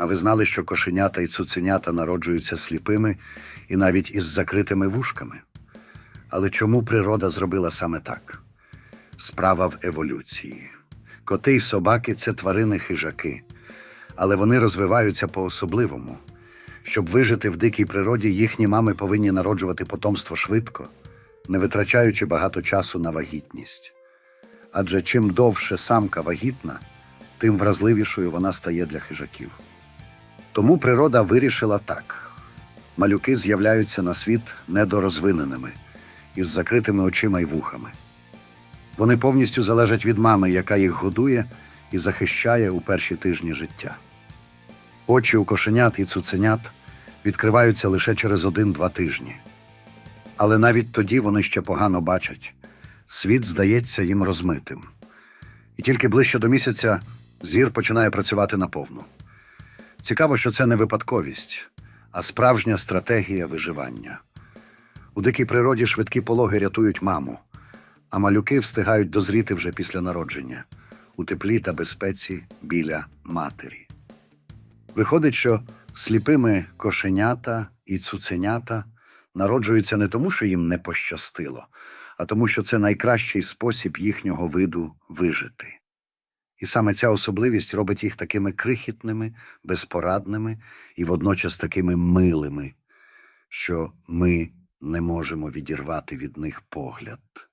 А ви знали, що кошенята і цуценята народжуються сліпими і навіть із закритими вушками? Але чому природа зробила саме так? Справа в еволюції. Коти й собаки це тварини хижаки, але вони розвиваються по-особливому. Щоб вижити в дикій природі, їхні мами повинні народжувати потомство швидко, не витрачаючи багато часу на вагітність. Адже чим довше самка вагітна, тим вразливішою вона стає для хижаків. Тому природа вирішила так: малюки з'являються на світ недорозвиненими, із закритими очима й вухами. Вони повністю залежать від мами, яка їх годує і захищає у перші тижні життя. Очі у кошенят і цуценят відкриваються лише через один-два тижні. Але навіть тоді вони ще погано бачать. Світ здається їм розмитим. І тільки ближче до місяця зір починає працювати наповну. Цікаво, що це не випадковість, а справжня стратегія виживання. У дикій природі швидкі пологи рятують маму, а малюки встигають дозріти вже після народження у теплі та безпеці біля матері. Виходить, що сліпими кошенята і цуценята народжуються не тому, що їм не пощастило, а тому, що це найкращий спосіб їхнього виду вижити. І саме ця особливість робить їх такими крихітними, безпорадними і водночас такими милими, що ми не можемо відірвати від них погляд.